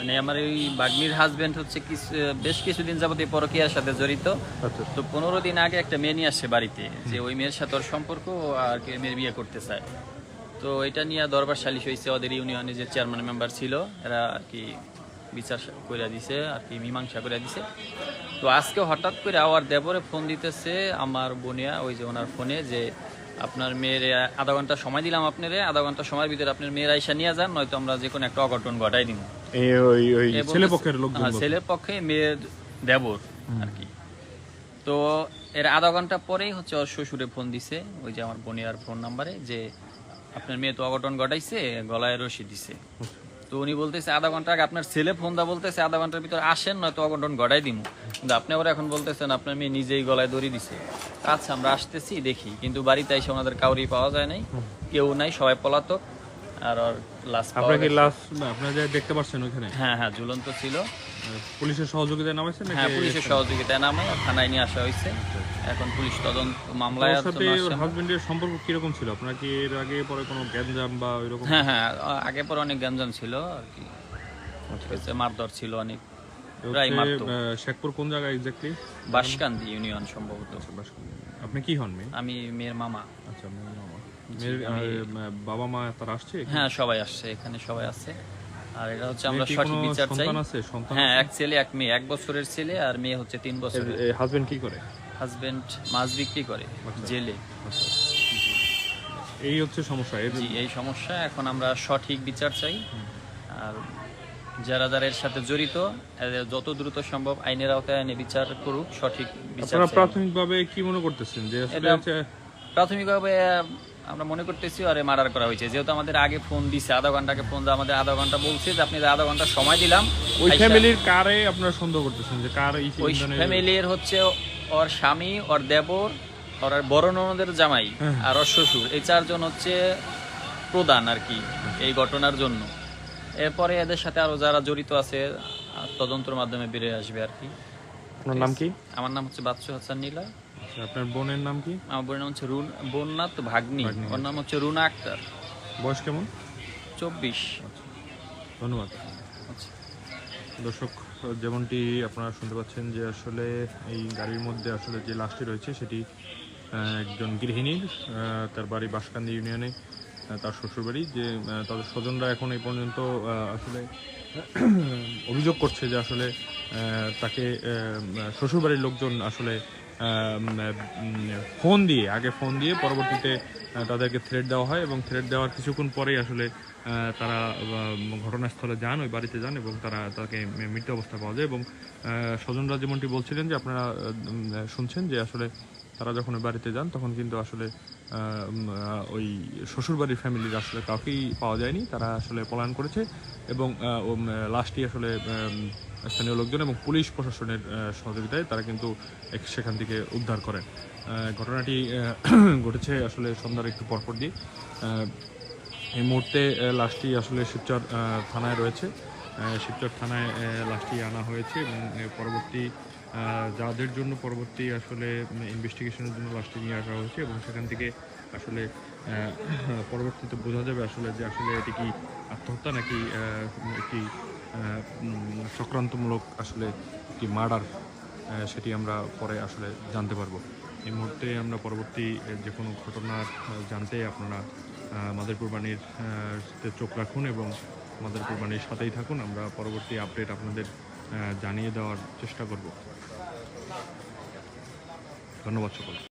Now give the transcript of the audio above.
মানে আমার ওই বাগ্নির হাজবেন্ড হচ্ছে কিছু বেশ কিছুদিন যাবত এই পরকীয়ার সাথে জড়িত। আচ্ছা। তো পনেরো দিন আগে একটা মেয়ে নিয়ে আসছে বাড়িতে যে ওই মেয়ের সাথে ওর সম্পর্ক আর কি মেয়ের বিয়ে করতে চায়। তো এটা নিয়ে দরবার সালিশ হয়েছে ওদের ইউনিয়নে যে চেয়ারম্যান মেম্বার ছিল এরা আর কি বিচার করে দিছে আর কি মীমাংসা করে দিছে। তো আজকে হঠাৎ করে আবার দেবরে ফোন দিতেছে আমার বোনিয়া ওই যে ওনার ফোনে যে আপনার মেয়ের আধা ঘণ্টা সময় দিলাম আপনারে আধা ঘণ্টা সময়ের ভিতরে আপনার মেয়ের আইসা নিয়ে যান নয়তো আমরা যে কোনো একটা অঘটন ঘটাই এই ওই ওই ছেলে পক্ষের লোকজন হ্যাঁ। ছেলের পক্ষে মেয়ের দেবর আর কি। তো এর আধা ঘণ্টা পরেই হচ্ছে ওর শ্বশুরে ফোন দিছে ওই যে আমার বোনিয়ার ফোন নাম্বারে যে আপনার মেয়ে তো অঘটন ঘটাইছে গলায় রশি দিছে। তো উনি বলতেছে আধা ঘণ্টা আগে আপনার ছেলে ফোন দা বলতেছে আধা ঘণ্টার ভিতরে আসেন নয়তো অঘটন ঘটাই দিমু। কিন্তু আপনি আবার এখন বলতেছেন আপনার মেয়ে নিজেই গলায় দড়ি দিছে। আচ্ছা আমরা আসতেছি দেখি। কিন্তু বাড়িতে এসে ওনাদের কাউরি পাওয়া যায় নাই কেউ নাই সবাই পলাতক। আর ওর পাওয়া আপনারা কি। লাশ আপনারা যা দেখতে পাচ্ছেন ওখানে হ্যাঁ হ্যাঁ ঝুলন্ত ছিল। পুলিশের সহযোগিতায় নামাইছেন নাকি হ্যাঁ পুলিশের সহযোগিতায় নামে থানায় নিয়ে আসা হয়েছে। এখন পুলিশ তদন্ত মামলায় সাথে জন্য হাজবেন্ডের সম্পর্ক কীরকম ছিল? আপনারা কি এর আগে পরে কোনো গ্যাঞ্জাম বা ওইরকম? হ্যাঁ হ্যাঁ আগে পরে অনেক গ্যাঞ্জাম ছিল আর কি। ঠিক আছে মারধর ছিল অনেক। প্রায় মারতো। শেখপুর কোন জায়গায় এক্স্যাক্টলি বাসকান্দি ইউনিয়ন সম্ভবত। আপনি কি হন মেয়ে? আমি মেয়ের মামা। আচ্ছা মেয়ের মামা। বাবা মা তারা আসছে হ্যাঁ সবাই আসছে এখানে সবাই আছে। আর এটা হচ্ছে আমরা সঠিক বিচার চাই। হ্যাঁ এক ছেলে এক মেয়ে এক বছরের ছেলে আর মেয়ে হচ্ছে তিন বছরের। হাজবেন্ড কি করে? হাজবেন্ড মাছ বিক্রি করে জেলে। আচ্ছা। এই হচ্ছে সমস্যা জি এই সমস্যা এখন আমরা সঠিক বিচার চাই। আর যারা যারা এর সাথে জড়িত যত দ্রুত সম্ভব আইনের আওতায় আইনে বিচার করুক সঠিক বিচার। প্রাথমিকভাবে কি মনে করতেছেন? যে প্রাথমিকভাবে আমরা মনে করতেছি আরে মার্ডার করা হয়েছে। যেহেতু আমাদের আগে ফোন দিছে আধা ঘণ্টা আগে ফোন দিয়ে আমাদের আধা ঘণ্টা বলছে যে আপনি আধা ঘণ্টা সময় দিলাম ওই ফ্যামিলির কারে আপনারা সন্দেহ করতেছেন যে কার এই ওই ফ্যামিলির হচ্ছে ওর স্বামী ওর দেবর ওর আর বড় ননদের জামাই হ্যাঁ। আর ওর শ্বশুর। এই চারজন হচ্ছে প্রধান আর কি এই ঘটনার জন্য। এরপরে এদের সাথে আরও যারা জড়িত আছে তদন্তের মাধ্যমে বেরিয়ে আসবে আর কি। আপনার নাম কি? আমার নাম হচ্ছে বাদশু হাসান নীলা। আচ্ছা, আপনার বোনের নাম কি? আমার বোনের নাম হচ্ছে রুন বন্যা তো ভাগ্নি ওর নাম হচ্ছে রুনা আক্তার। বয়স কেমন? চব্বিশ। ধন্যবাদ। আচ্ছা। দর্শক যেমনটি আপনারা শুনতে পাচ্ছেন যে আসলে এই গাড়ির মধ্যে আসলে যে লাশটি রয়েছে সেটি একজন গৃহিণীর তার বাড়ি বাসকান্দি ইউনিয়নে তার শ্বশুরবাড়ি যে তাদের স্বজনরা এখন এই পর্যন্ত আসলে অভিযোগ করছে যে আসলে তাকে শ্বশুরবাড়ির লোকজন আসলে ফোন দিয়ে, আগে ফোন দিয়ে পরবর্তীতে তাদেরকে থ্রেড দেওয়া হয় এবং থ্রেড দেওয়ার কিছুক্ষণ পরেই আসলে তারা ঘটনাস্থলে যান, ওই বাড়িতে যান এবং তারা তাকে মৃ- মৃত অবস্থা পাওয়া যায় এবং স্বজনরা যেমনটি বলছিলেন যে আপনারা শুনছেন যে আসলে তারা যখন ওই বাড়িতে যান তখন কিন্তু আসলে ওই শ্বশুরবাড়ির ফ্যামিলির আসলে কাউকেই পাওয়া যায়নি, তারা আসলে পলায়ন করেছে এবং লাশটি আসলে স্থানীয় লোকজন এবং পুলিশ প্রশাসনের সহযোগিতায় তারা কিন্তু সেখান থেকে উদ্ধার করেন। ঘটনাটি ঘটেছে আসলে সন্ধ্যার একটু পরপর দিয়ে এই মুহূর্তে লাশটি আসলে শিবচর থানায় রয়েছে। শিবচর থানায় লাশটি আনা হয়েছে এবং পরবর্তী যাদের জন্য পরবর্তী আসলে ইনভেস্টিগেশনের জন্য লাস্টে নিয়ে আসা হয়েছে এবং সেখান থেকে আসলে পরবর্তীতে বোঝা যাবে আসলে যে আসলে এটি কি আত্মহত্যা নাকি একটি চক্রান্তমূলক আসলে একটি মার্ডার সেটি আমরা পরে আসলে জানতে পারব। এই মুহূর্তে আমরা পরবর্তী যে কোনো ঘটনার জানতে আপনারা আহ, মাদারপুর বাণীর চোখ রাখুন এবং মাদারপুর বাণীর সাথেই থাকুন। আমরা পরবর্তী আপডেট আপনাদের জানিয়ে দেওয়ার চেষ্টা করব। ধন্যবাদ সকল